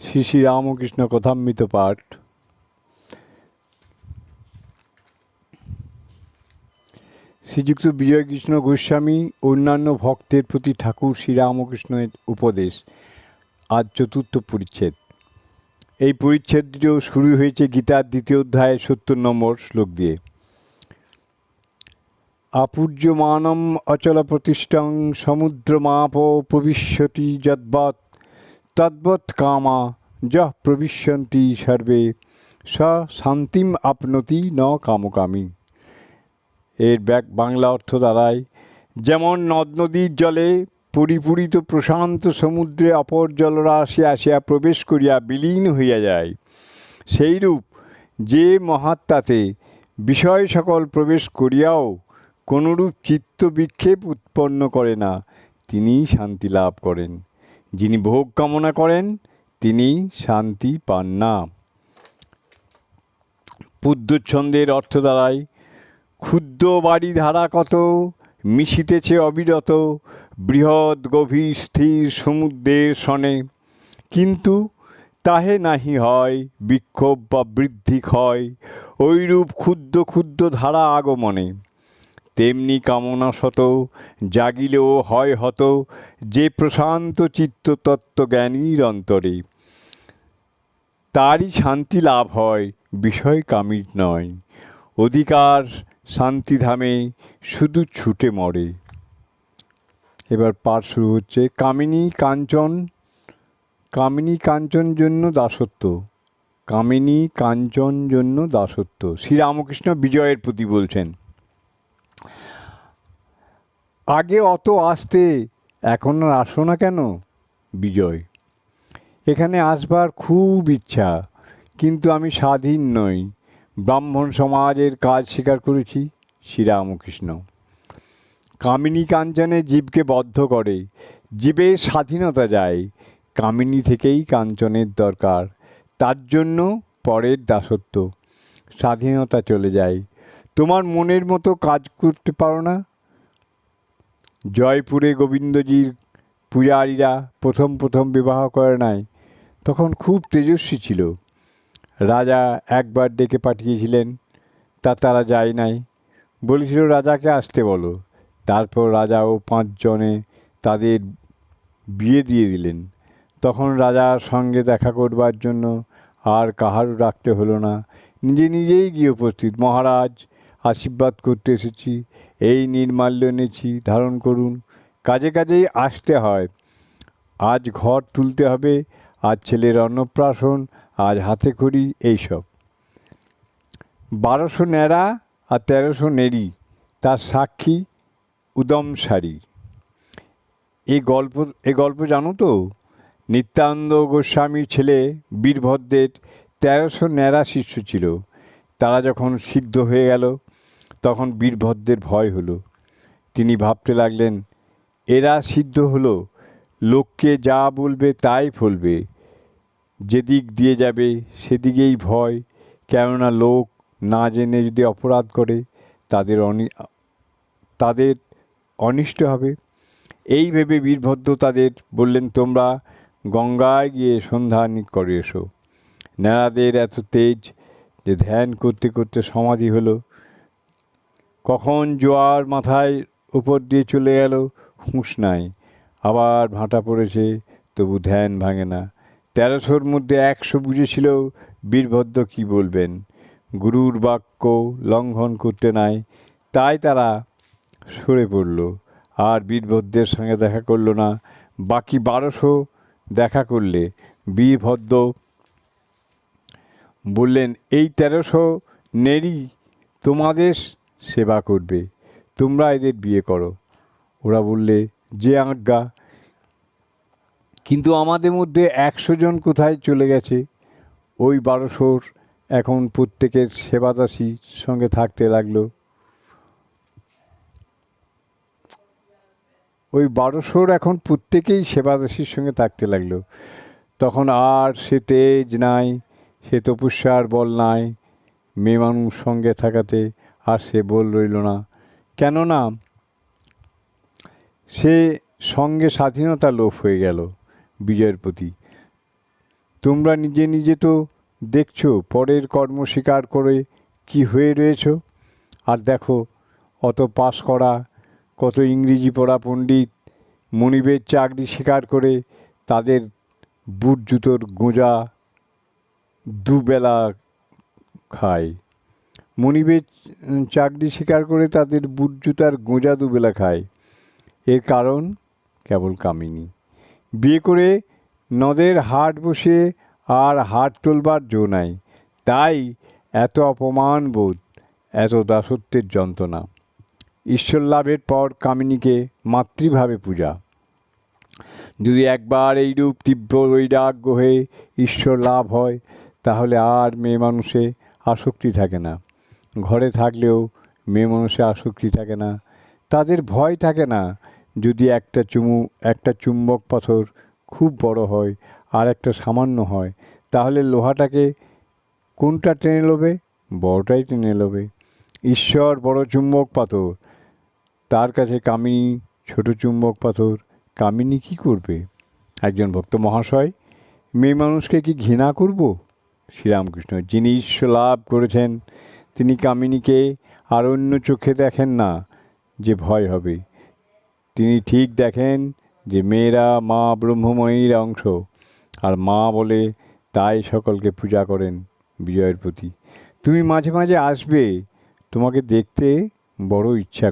শ্রী শ্রী রামকৃষ্ণ কথামৃত পাঠ। শ্রীযুক্ত বিজয়কৃষ্ণ গোস্বামী অন্যান্য ভক্তের প্রতি ঠাকুর শ্রীরামকৃষ্ণের উপদেশ। আজ চতুর্থ পরিচ্ছেদ। এই পরিচ্ছেদটিও শুরু হয়েছে গীতার দ্বিতীয় অধ্যায়ের সত্তর নম্বর শ্লোক দিয়ে। আপূর্যমানম অচল প্রতিষ্ঠাং সমুদ্রমাপ প্রবিশ্যতি যদ্বৎ তদ্বৎ কামা, যহ প্রবিশ্যন্তি সর্বে স শান্তিম আপনতি ন কামকামী। এর ব্যাক বাংলা অর্থ দাঁড়ায়, যেমন নদ নদীর জলে পরিপূরিত প্রশান্ত সমুদ্রে অপর জলরাশি আসিয়া প্রবেশ করিয়া বিলীন হইয়া যায়, সেইরূপ যে মহাত্মাতে বিষয় সকল প্রবেশ করিয়াও কোনরূপ চিত্ত বিক্ষেপ উৎপন্ন করে না তিনি শান্তি লাভ করেন। যিনি ভোগ কামনা করেন, তিনি শান্তি পান না। পুদ্যচ্ছন্দের অর্থ দ্বারায় ক্ষুদ্র বাড়ি ধারা কত, মিশিতেছে অবিরত, বৃহৎ গভীর স্থির সমুদ্রের সনে। কিন্তু তাহে নাহি হয় বিক্ষোভ বা বৃদ্ধি ক্ষয়, ঐরূপ ক্ষুদ্র ক্ষুদ্র ধারা আগমনে। তেমনি কামনা শত জাগিলেও হয় হত যে প্রশান্ত চিত্ত তত্ত্বজ্ঞানীর অন্তরে। তারই শান্তি লাভ হয়, বিষয় কামির নয়। অধিকার শান্তিধামে শুধু ছুটে মরে। এবার পাঠ শুরু হচ্ছে, কামিনী কাঞ্চন কামিনী কাঞ্চন জন্য দাসত্ব, কামিনী কাঞ্চন জন্য দাসত্ব। শ্রীরামকৃষ্ণ বিজয়ের প্রতি বলছেন। আগে অত আসতে, এখন আর আসো না কেন? বিজয়। এখানে আসবার খুব ইচ্ছা, কিন্তু আমি স্বাধীন নই। ব্রাহ্মণ সমাজের কাজ স্বীকার করেছি শ্রীরামকৃষ্ণ। কামিনী কাঞ্চনে জীবকে বদ্ধ করে, জীবের স্বাধীনতা যায়। কামিনী থেকেই কাঞ্চনের দরকার, তার জন্য পরের দাসত্ব। স্বাধীনতা চলে যায়। তোমার মনের মতো কাজ করতে পারো না? জয়পুরে গোবিন্দজির পূজারীরা প্রথম প্রথম বিবাহ করে নাই। তখন খুব তেজস্বী ছিল। রাজা একবার ডেকে পাঠিয়েছিলেন, তা তারা যায় নাই। বলেছিল, রাজাকে আসতে বলো। তারপর রাজা ও পাঁচজনে তাদের বিয়ে দিয়ে দিলেন। তখন রাজার সঙ্গে দেখা করবার জন্য আর কাহারও রাখতে হলো না। নিজে নিজেই গিয়ে উপস্থিত। মহারাজ, আশীর্বাদ করতে এসেছি। এই নির্মাল্য এনেছি, ধারণ করুন। কাজে কাজেই আসতে হয়। আজ ঘর তুলতে হবে, আজ ছেলের অন্নপ্রাশন, আজ হাতে খড়ি, এইসব। বারোশো ন্যাড়া আর তেরোশো নেড়ি, তার সাক্ষী উদম সারি। এই গল্প এই গল্প জানো তো? নিত্যানন্দ গোস্বামীর ছেলে বীরভদ্রের তেরোশো ন্যাড়া শিষ্য ছিল। তারা যখন সিদ্ধ হয়ে গেল তখন বীরভদ্রের ভয় হলো। তিনি ভাবতে লাগলেন, এরা সিদ্ধ হলো, লোককে যা বলবে তাই ফলবে। যেদিক দিয়ে যাবে সেদিকেই ভয়, কেননা লোক না জেনে যদি অপরাধ করে, তাদের অনি, তাদের অনিষ্ট হবে। এই ভেবে বীরভদ্র তাদের বললেন, তোমরা গঙ্গায় গিয়ে সন্ধান করে এসো। ন্যাড়াদের এত তেজ যে ধ্যান করতে করতে সমাধি হলো। কখন জোয়ার মাথায় উপর দিয়ে চলে গেল, হুঁশ নাই। আবার ভাঁটা পড়েছে, তবু ধ্যান ভাঙে না। তেরোশোর মধ্যে একশো বুঝেছিল বীরভদ্র কি বলবেন। গুরুর বাক্য লঙ্ঘন করতে নাই, তাই তারা সরে পড়ল। আর বীরভদ্রের সঙ্গে দেখা করল না, বাকি বারোশো দেখা করলে। বীরভদ্র বললেন, এই তেরোশো নেরি তোমাদের সেবা করবে। তোমরা এদের বিয়ে করো। ওরা বললে, যে আজ্ঞা। কিন্তু আমাদের মধ্যে একশো জন কোথায় চলে গেছে? ওই বারোশোর এখন প্রত্যেকের সেবাদাসীর সঙ্গে থাকতে লাগল। ওই বারোশোর এখন প্রত্যেকেই সেবাদাসীর সঙ্গে থাকতে লাগল। তখন আর সে তেজ নাই, সে তপস্যার বল নাই, মেয়ে মানুষ সঙ্গে থাকাতে আর সে বল রইল না। কেননা সে সঙ্গে স্বাধীনতা লোপ হয়ে গেল বিজয়ের প্রতি। তোমরা নিজে নিজে তো দেখছ পরের কর্ম স্বীকার করে কি হয়ে রয়েছ। আর দেখো, অত পাস করা, কত ইংরেজি পড়া পণ্ডিত মনিবের চাকরি স্বীকার করে তাদের বুট জুতোর গোঁজা দুবেলা খায়। মনিবের চাকরি স্বীকার করে তাদের বুট জুতার গোঁজা দুবেলা খায়। এর কারণ কেবল কামিনী। বিয়ে করে নদের হাট বসে আর হাট তোলবার জো নাই। তাই এত অপমান বোধ, এত দাসত্বের যন্ত্রণা। ঈশ্বর লাভের পর কামিনীকে মাতৃভাবে পূজা। যদি একবার এইরূপ তীব্র বৈরাগ্য হয়ে ঈশ্বর লাভ হয়, তাহলে আর মেয়ে মানুষে আসক্তি থাকে না। ঘরে থাকলেও মেয়ে মানুষে আসক্তি থাকে না, তাদের ভয় থাকে না যদি একটা চুমু, একটা চুম্বক পাথর খুব বড় হয় আর একটা সামান্য হয়, তাহলে লোহাটাকে কোনটা টেনে লোবে? বড়টাই টেনে লোবে। ঈশ্বর বড় চুম্বক পাথর, তার কাছে কামিনী, ছোট চুম্বক পাথর, কামিনী কি করবে? একজন ভক্ত মহাশয়, মেয়ে মানুষকে কি ঘৃণা করব? শ্রীরামকৃষ্ণ, যিনি ঈশ্বর লাভ করেছেন তিনি কামিনীকে আর অন্য চোখে দেখেন না যে ভয় হবে। তিনি ঠিক দেখেন যে মেয়েরা মা ব্রহ্মময়ীর অংশ, আর মা বলে তাই সকলকে পূজা করেন বিজয়ের প্রতি। তুমি মাঝে মাঝে আসবে, তোমাকে দেখতে বড় ইচ্ছা